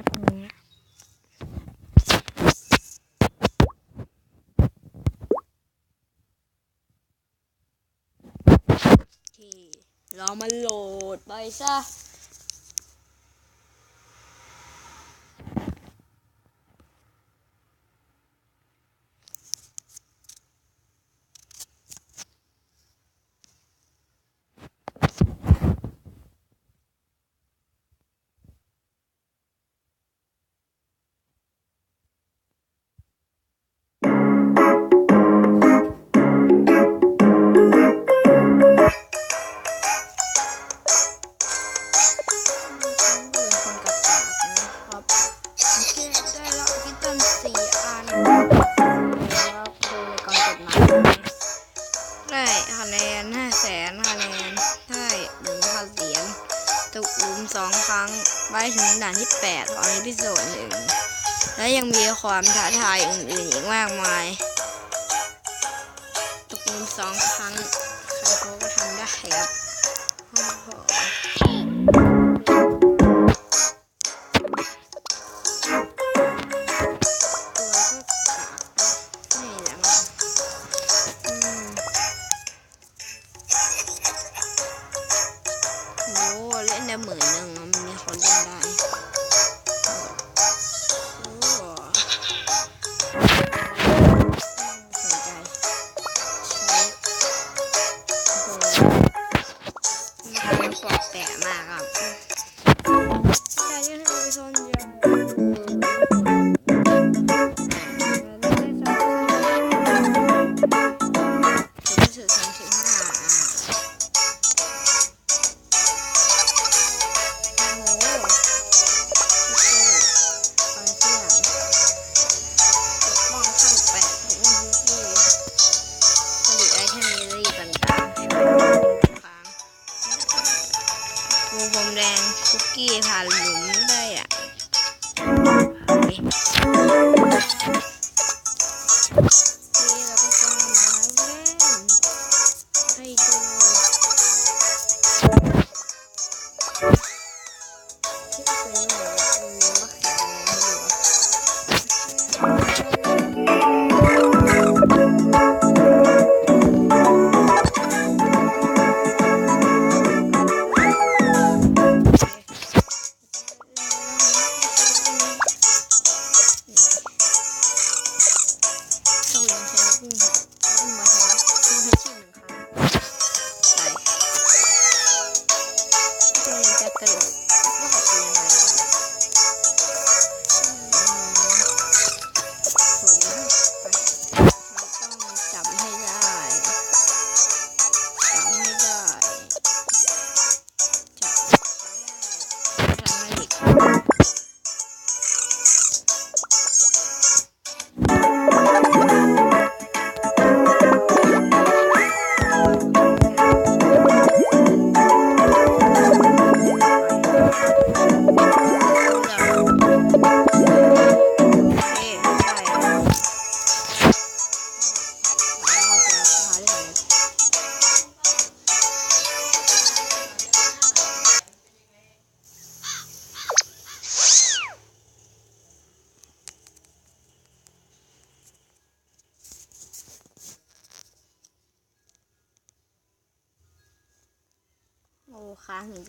นรับอันนี้รอมันโหลดไปซะ กหลุมสองครั้งไปถึงด่านที่ 8 ของพิโซดหนึ่งและยังมีความท้าทายอื่นๆอีกมากมาย ตกหลุมสองครั้งใครก็ทำได้ครับ ผมแดงคุกกี้ผ่านหลุมได้อะ 我喊你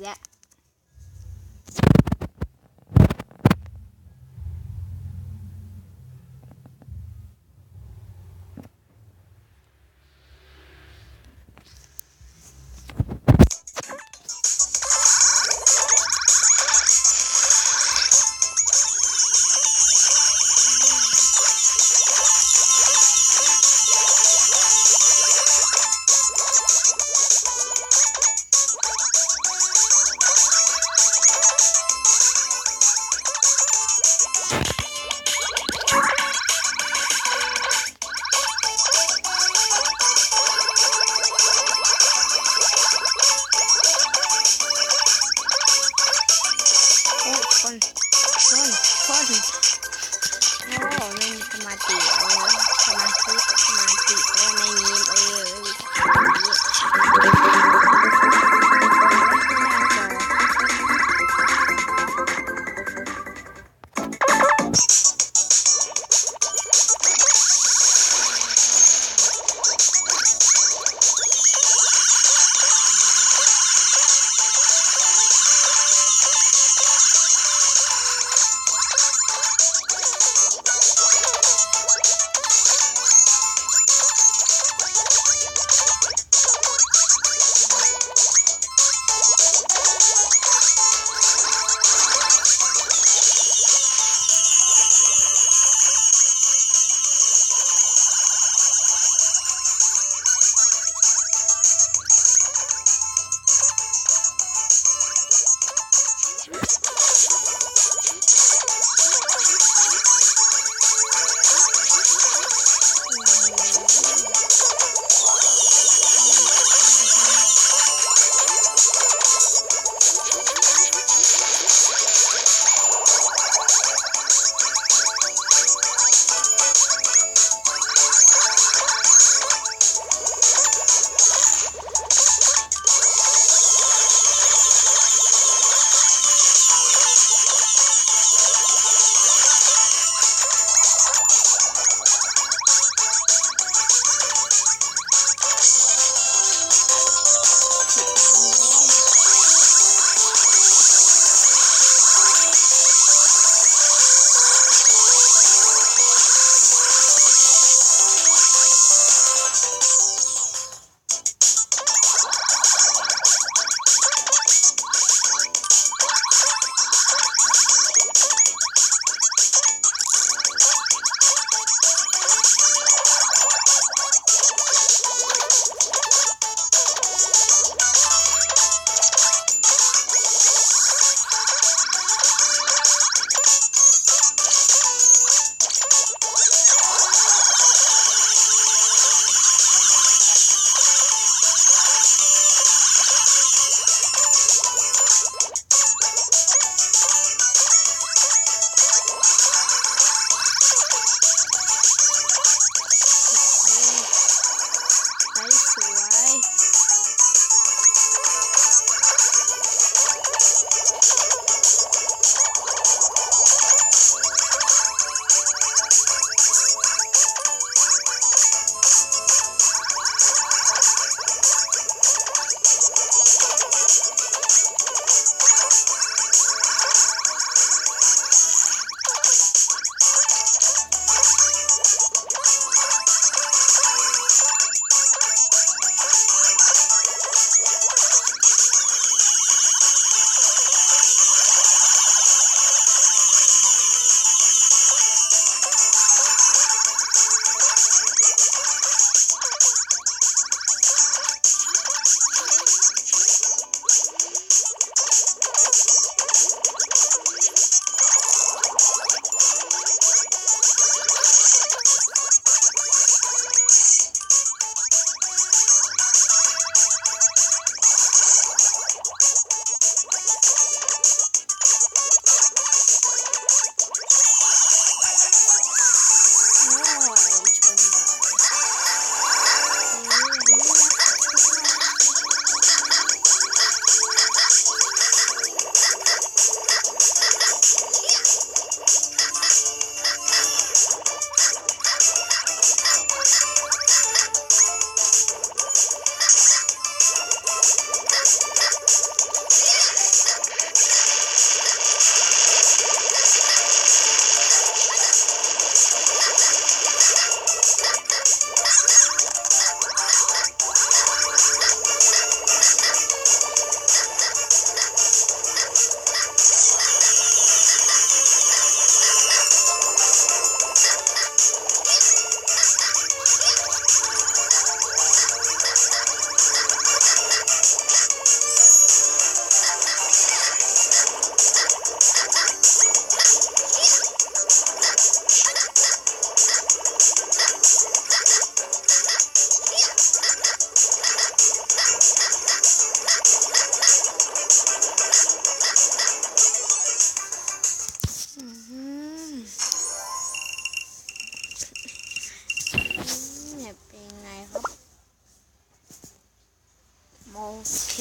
เค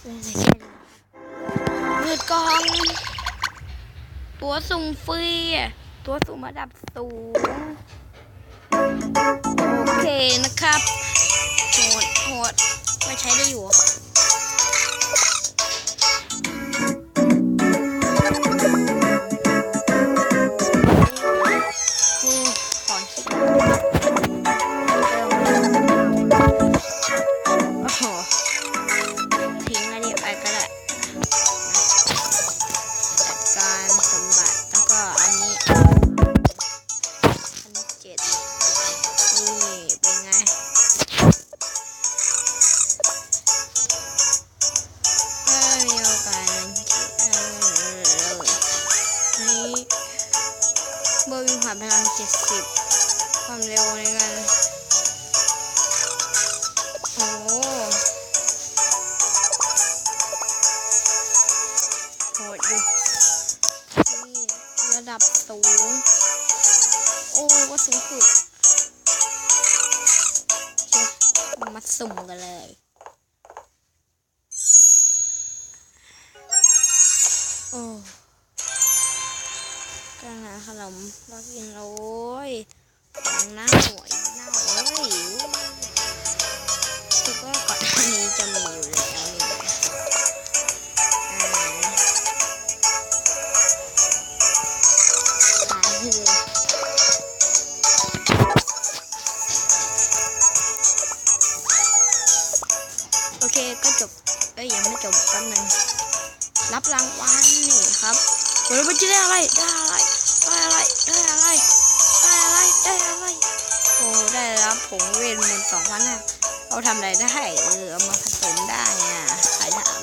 เป็นอะไรกันเปิดก่องตัวสุ่มฟรี ตัวสุ่มระดับสูง โอเคนะครับ โหด โหด ไม่ใช้ได้อยู่ 70 ความเร็วในงานโอ้โหดอยู่นี่ระดับสูง โอ้ก็สูงสุดมาสุ่มกันเลยโอ้ กระหาขนมเรากินโอ้ยหน้าหวยหน้าหวยคือว่าก่อนหน้านี้จะมีอยู่แล้ว อ้ได้รับผงเวทมนต์สองพันห้าเราทำอะไรได้เออเอามาผสมได้อะใครถาม